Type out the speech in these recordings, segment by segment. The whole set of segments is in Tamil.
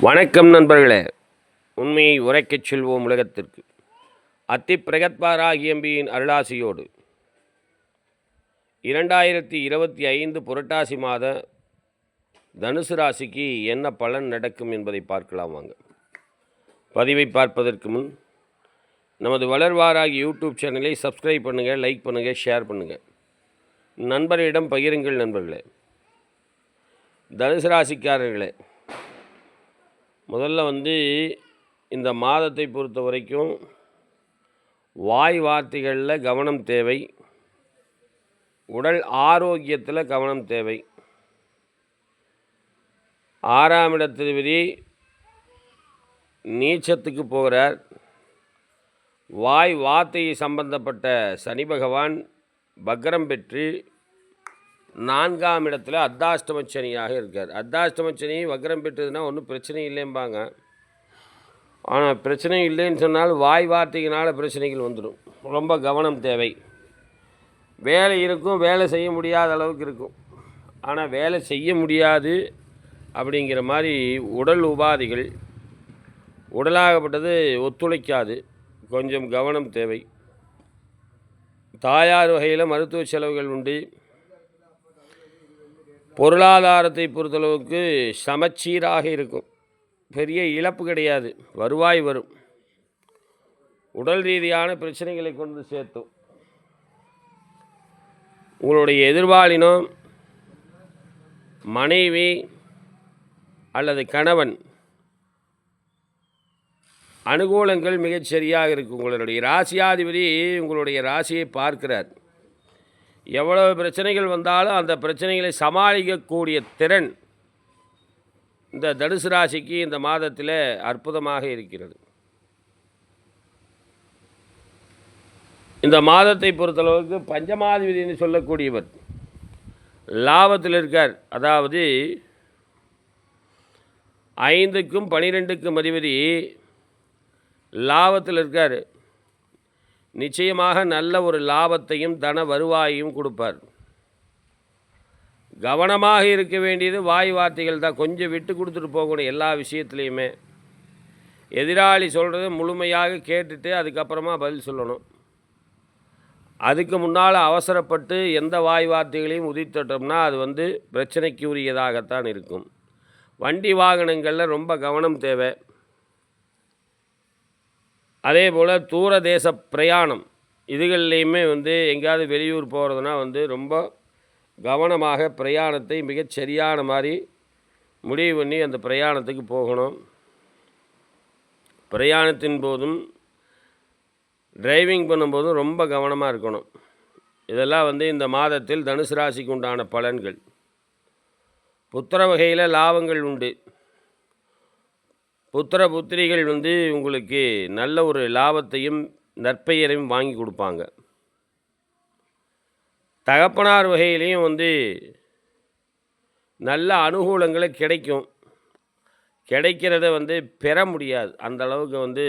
வணக்கம் நண்பர்களே. உண்மையை உரைக்கச் செல்வோம் உலகத்திற்கு. அத்தி பிரகத்பாராகியம்பியின் அருளாசியோடு. இரண்டாயிரத்தி இருபத்தி ஐந்து புரட்டாசி மாத தனுசு ராசிக்கு என்ன பலன் நடக்கும் என்பதை பார்க்கலாம் வாங்க. பதிவை பார்ப்பதற்கு முன் நமது வளர்வாராகி யூடியூப் சேனலை சப்ஸ்கிரைப் பண்ணுங்கள் லைக் பண்ணுங்கள் ஷேர் பண்ணுங்கள் நண்பர்களிடம் பகிருங்கள் நண்பர்களே. தனுசு ராசிக்காரர்களே முதல்ல வந்து இந்த மாதத்தை பொறுத்த வரைக்கும் வாய் வார்த்தைகளில் கவனம் தேவை. உடல் ஆரோக்கியத்தில் கவனம் தேவை. ஆறாம் இடத்திற்கு நீச்சத்துக்கு போகிறார். வாய் வார்த்தை சம்பந்தப்பட்ட சனி பகவான் பக்ரம் பெற்று நான்காம் இடத்துல அர்த்தாஷ்டமச்சனியாக இருக்கார். அர்த்தாஷ்டமச்சனி வக்ரம் பெற்றதுன்னா ஒன்றும் பிரச்சனை இல்லைம்பாங்க. ஆனால் பிரச்சனை இல்லைன்னு சொன்னால் வாய் வார்த்தையினால் பிரச்சனைகள் வந்துடும் ரொம்ப கவனம் தேவை. வேலை இருக்கும் வேலை செய்ய முடியாத அளவுக்கு இருக்கும். ஆனால் வேலை செய்ய முடியாது அப்படிங்கிற மாதிரி உடல் உபாதைகள் உடலாகப்பட்டது ஒத்துழைக்காது. கொஞ்சம் கவனம் தேவை. தாயார் வகையில் மருத்துவ செலவுகள் உண்டு. பொருளாதாரத்தை பொறுத்தளவுக்கு சமச்சீராக இருக்கும். பெரிய இழப்பு கிடையாது. வருவாய் வரும். உடல் ரீதியான பிரச்சனைகளை கொண்டு சேர்த்தும். உங்களுடைய எதிர்பாலினம் மனைவி அல்லது கணவன் அனுகூலங்கள் மிகச்சரியாக இருக்கும். உங்களுடைய ராசியாதிபதி உங்களுடைய ராசியை பார்க்கிறார். எவ்வளவு பிரச்சனைகள் வந்தாலும் அந்த பிரச்சனைகளை சமாளிக்கக்கூடிய திறன் இந்த தனுசு ராசிக்கு இந்த மாதத்தில் அற்புதமாக இருக்கிறது. இந்த மாதத்தை பொறுத்தளவுக்கு பஞ்சமாதிபதினு சொல்லக்கூடியவர் லாபத்தில் இருக்கார். அதாவது ஐந்துக்கும் பனிரெண்டுக்கும் அதிபதி லாபத்தில் இருக்கார். நிச்சயமாக நல்ல ஒரு லாபத்தையும் தன வருவாயையும் கொடுப்பார். கவனமாக இருக்க வேண்டியது வாய் வார்த்தைகள் தான். கொஞ்சம் விட்டு கொடுத்துட்டு போகணும் எல்லா விஷயத்துலையுமே. எதிராளி சொல்கிறத முழுமையாக கேட்டுட்டு அதுக்கப்புறமா பதில் சொல்லணும். அதுக்கு முன்னால் அவசரப்பட்டு எந்த வாய் வார்த்தைகளையும் உதித்தட்டோம்னா அது வந்து பிரச்சனைக்கு உரியதாகத்தான் இருக்கும். வண்டி வாகனங்களில் ரொம்ப கவனம் தேவை. அதே போல் தூர தேச பிரயாணம் இதுகள்லையுமே வந்து எங்கேயாவது வெளியூர் போகிறதுனா வந்து ரொம்ப கவனமாக பிரயாணத்தை மிகச் சரியான மாதிரி முடிவு பண்ணி அந்த பிரயாணத்துக்கு போகணும். பிரயாணத்தின் போதும் டிரைவிங் பண்ணும்போதும் ரொம்ப கவனமாக இருக்கணும். இதெல்லாம் வந்து இந்த மாதத்தில் தனுசு ராசிக்கு உண்டான பலன்கள். புத்திர வகையில் லாபங்கள் உண்டு. புத்திர புத்திரிகள் வந்து உங்களுக்கு நல்ல ஒரு லாபத்தையும் நற்பெயரையும் வாங்கி கொடுப்பாங்க. தகப்பனார் வகையிலையும் வந்து நல்ல அனுகூலங்களை கிடைக்கும். கிடைக்கிறத வந்து பெற முடியாது. அந்த அளவுக்கு வந்து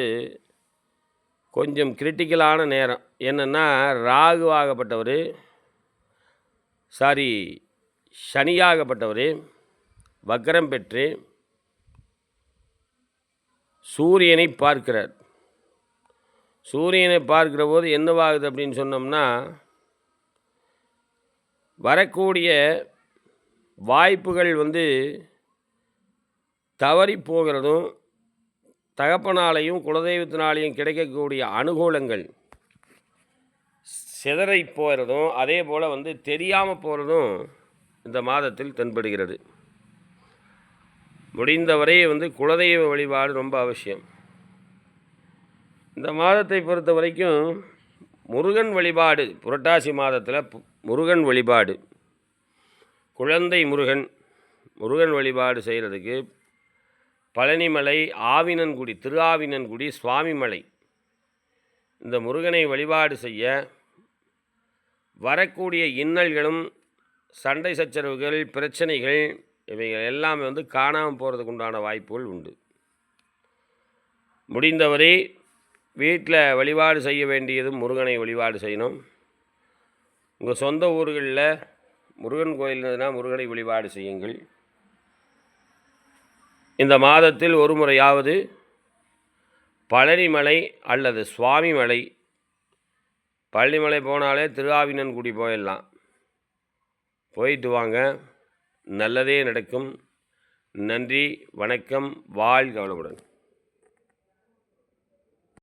கொஞ்சம் கிரிட்டிக்கலான நேரம். என்னென்னா ராகுவாகப்பட்டவர் சாரி சனியாகப்பட்டவர் வக்கரம் பெற்று சூரியனை பார்க்கிறார். சூரியனை பார்க்கிற போது என்னவாகுது அப்படின்னு சொன்னோம்னா வரக்கூடிய வாய்ப்புகள் வந்து தவறி போகிறதும் தகப்பனாலையும் குலதெய்வத்தினாலையும் கிடைக்கக்கூடிய அனுகூலங்கள் சிதறை போகிறதும் அதே போல் வந்து தெரியாமல் போகிறதும் இந்த மாதத்தில் தென்படுகிறது. முடிந்தவரை வந்து குலதெய்வ வழிபாடு ரொம்ப அவசியம். இந்த மாதத்தை பொறுத்த வரைக்கும் முருகன் வழிபாடு புரட்டாசி மாதத்தில் முருகன் வழிபாடு. குழந்தை முருகன் முருகன் வழிபாடு செய்கிறதுக்கு பழனிமலை ஆவினன்குடி திருஆவினன்குடி சுவாமிமலை. இந்த முருகனை வழிபாடு செய்ய வரக்கூடிய இன்னல்களும் சண்டை சச்சரவுகள் பிரச்சனைகள் இவைகள் எல்லாமே வந்து காணாமல் போகிறதுக்கு உண்டான வாய்ப்புகள் உண்டு. முடிந்தவரை வீட்டில் வழிபாடு செய்ய வேண்டியதும் முருகனை வழிபாடு செய்யணும். உங்கள் சொந்த ஊர்களில் முருகன் கோயில் இருந்ததுன்னா முருகனை வழிபாடு செய்யுங்கள். இந்த மாதத்தில் ஒரு முறையாவது பழனிமலை அல்லது சுவாமிமலை பழனிமலை போனாலே திருஆவினன்குடி போயிடலாம். போயிட்டு வாங்க. நல்லதே நடக்கும். நன்றி வணக்கம் வாழ்க வளமுடன்.